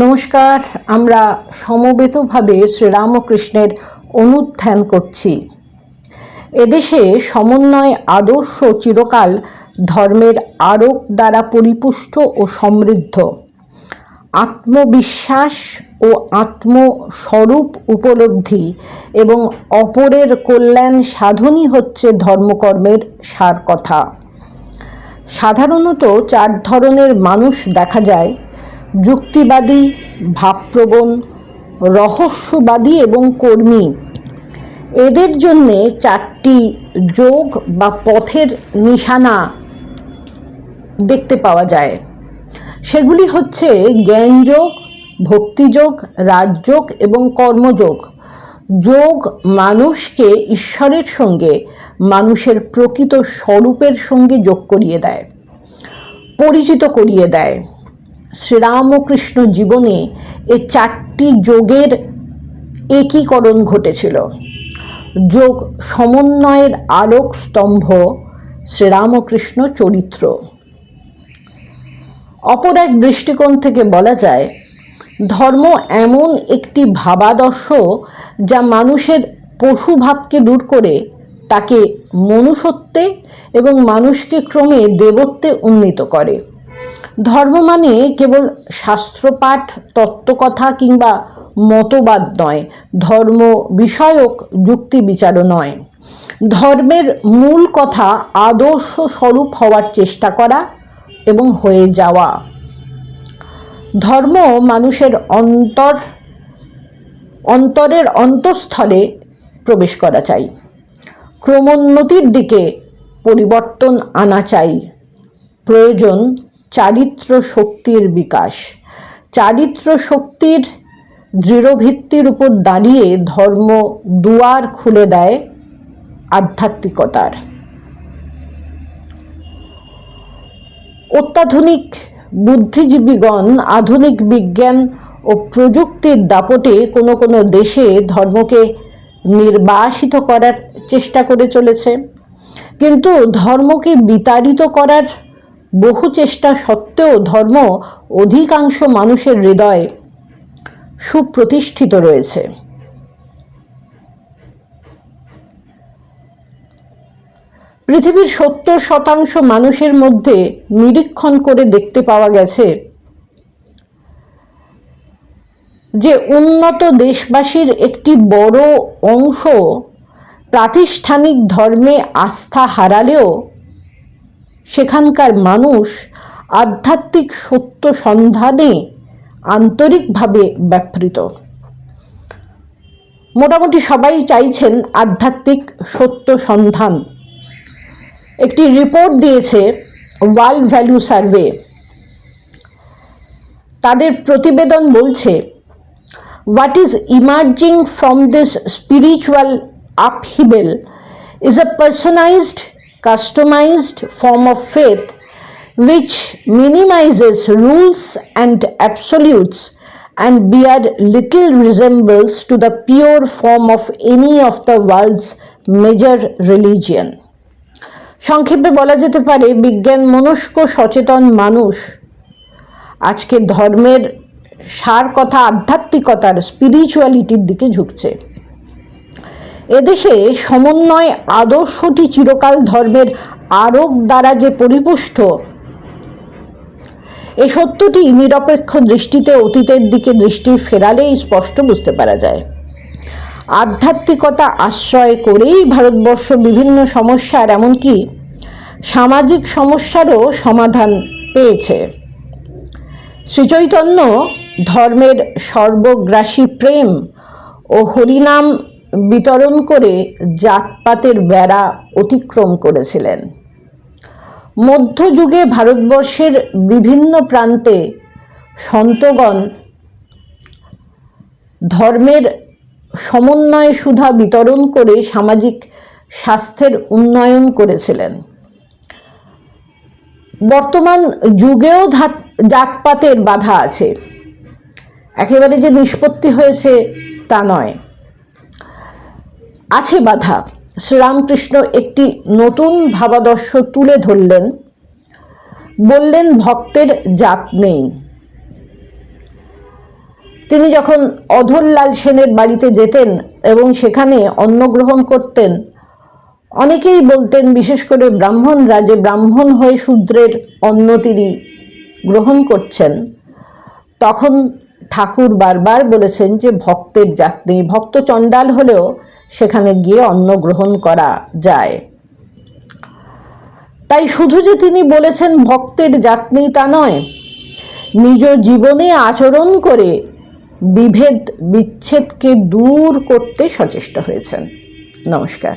নমস্কার, আমরা সমবেতভাবে শ্রীরামকৃষ্ণের অনুধ্যান করছি। এদেশে সমন্বয়, আদর্শ, চিরকাল ধর্মের আরোপ দ্বারা পরিপুষ্ট ও সমৃদ্ধ। আত্মবিশ্বাস ও আত্মস্বরূপ উপলব্ধি এবং অপরের কল্যাণ সাধনই হচ্ছে ধর্মকর্মের সার কথা সাধারণত চার ধরনের মানুষ দেখা যায়। যুক্তিবাদী, ভাবপ্রবণ, রহস্যবাদী এবং কর্মী। এদের জন্যে চারটি যোগ বা পথের নিশানা দেখতে পাওয়া যায়। সেগুলি হচ্ছে জ্ঞানযোগ, ভক্তিযোগ, রাজযোগ এবং কর্মযোগ। যোগ মানুষকে ঈশ্বরের সঙ্গে, মানুষের প্রকৃত স্বরূপের সঙ্গে যোগ করিয়ে দেয়, পরিচিত করিয়ে দেয়। শ্রীরামকৃষ্ণ জীবনে এ চারটি যোগের একীকরণ ঘটেছিল। যোগ সমন্বয়ের আলোক স্তম্ভ, শ্রীরামকৃষ্ণ চরিত্র। অপর এক দৃষ্টিকোণ থেকে বলা যায়, ধর্ম এমন একটি ভাবাদর্শ যা মানুষের পশুভাবকে দূর করে, তাকে মনুষ্যত্বে এবং মানুষকে ক্রমে দেবত্বে উন্নীত করে। ধর্ম মানে কেবল শাস্ত্রপাঠ, তত্ত্বকথা কিংবা মতবাদ নয়, ধর্ম বিষয়ক যুক্তি বিচারও নয়। ধর্মের মূল কথা আদর্শ স্বরূপ হওয়ার চেষ্টা করা এবং হয়ে যাওয়া। ধর্ম মানুষের অন্তর, অন্তরের অন্তঃস্থলে প্রবেশ করা চাই। ক্রমোন্নতির দিকে পরিবর্তন আনা চাই। প্রয়োজন চারিত্র শক্তির বিকাশ। চারিত্র শক্তির দৃঢ় ভিত্তির উপর দাঁড়িয়ে ধর্ম দুয়ার খুলে দেয় আধ্যাত্মিকতার। অত্যাধুনিক বুদ্ধিজীবীগণ, আধুনিক বিজ্ঞান ও প্রযুক্তির দাপটে কোনো কোনো দেশে ধর্মকে নির্বাসিত করার চেষ্টা করে চলেছে। কিন্তু ধর্মকে বিতাড়িত করার বহু চেষ্টা সত্ত্বেও ধর্ম অধিকাংশ মানুষের হৃদয়ে সুপ্রতিষ্ঠিত রয়েছে। পৃথিবীর সত্তর শতাংশ মানুষের মধ্যে নিরীক্ষণ করে দেখতে পাওয়া গেছে যে উন্নত দেশবাসীর একটি বড় অংশ প্রাতিষ্ঠানিক ধর্মে আস্থা হারালেও সেখানকার মানুষ আধ্যাত্মিক সত্য সন্ধানে আন্তরিকভাবে ব্যাপৃত। মোটামুটি সবাই চাইছেন আধ্যাত্মিক সত্য সন্ধান। একটি রিপোর্ট দিয়েছে ওয়ার্ল্ড ভ্যালু সার্ভে তাদের প্রতিবেদন বলছে what is emerging from this spiritual upheaval is a personalized, customized form of faith which minimizes rules and absolutes and bear little resemblance to the pure form of any of the world's major religion. সংক্ষেপে বলা যেতে পারে বিজ্ঞান মনস্ক সচেতন মানুষ আজকে ধর্মের সার কথা আধ্যাত্মিকতার স্পিরিচুয়ালিটির দিকে ঝুঁকছে এদেশে সমন্বয় আদর্শটি চিরকাল ধর্মের আরোগ দ্বারা যে পরিপুষ্ট, এ সত্যটি নিরপেক্ষ দৃষ্টিতে অতীতের দিকে দৃষ্টি ফেরালেই স্পষ্ট বুঝতে পারা যায়। আধ্যাত্মিকতা আশ্রয় করেই ভারতবর্ষ বিভিন্ন সমস্যার, এমনকি সামাজিক সমস্যারও সমাধান পেয়েছে। শ্রীচৈতন্য ধর্মের সর্বগ্রাসী প্রেম ও হরিনাম বিতরণ করে জাতপাতের বেড়া অতিক্রম করেছিলেন। মধ্যযুগে ভারতবর্ষের বিভিন্ন প্রান্তে সন্তগণ ধর্মের সমন্বয় সুধা বিতরণ করে সামাজিক স্বাস্থ্যের উন্নয়ন করেছিলেন। বর্তমান যুগেও জাতপাতের বাধা আছে। একেবারে যে নিষ্পত্তি হয়েছে তা নয়। আছে বাধা। শ্রীরামকৃষ্ণ একটি নতুন ভাবাদর্শ তুলে ধরলেন। বললেন, ভক্তের জাত নেই। তিনি যখন অধরলাল সেনের বাড়িতে যেতেন এবং সেখানে অন্ন গ্রহণ করতেন, অনেকেই বলতেন, বিশেষ করে ব্রাহ্মণরা, যে ব্রাহ্মণ হয়ে শূদ্রের অন্ন তিনি গ্রহণ করছেন, তখন ঠাকুর বারবার বলেছেন যে, ভক্তের জাত নেই। ভক্ত চণ্ডাল হলেও সেখানে গিয়ে অন্ন গ্রহণ করা যায়। তাই শুধু যে তিনি বলেছেন ভক্তের যাত্রী তা নয়, নিজ জীবনে আচরণ করে বিভেদ, বিচ্ছেদকে দূর করতে সচেষ্ট হয়েছেন। নমস্কার।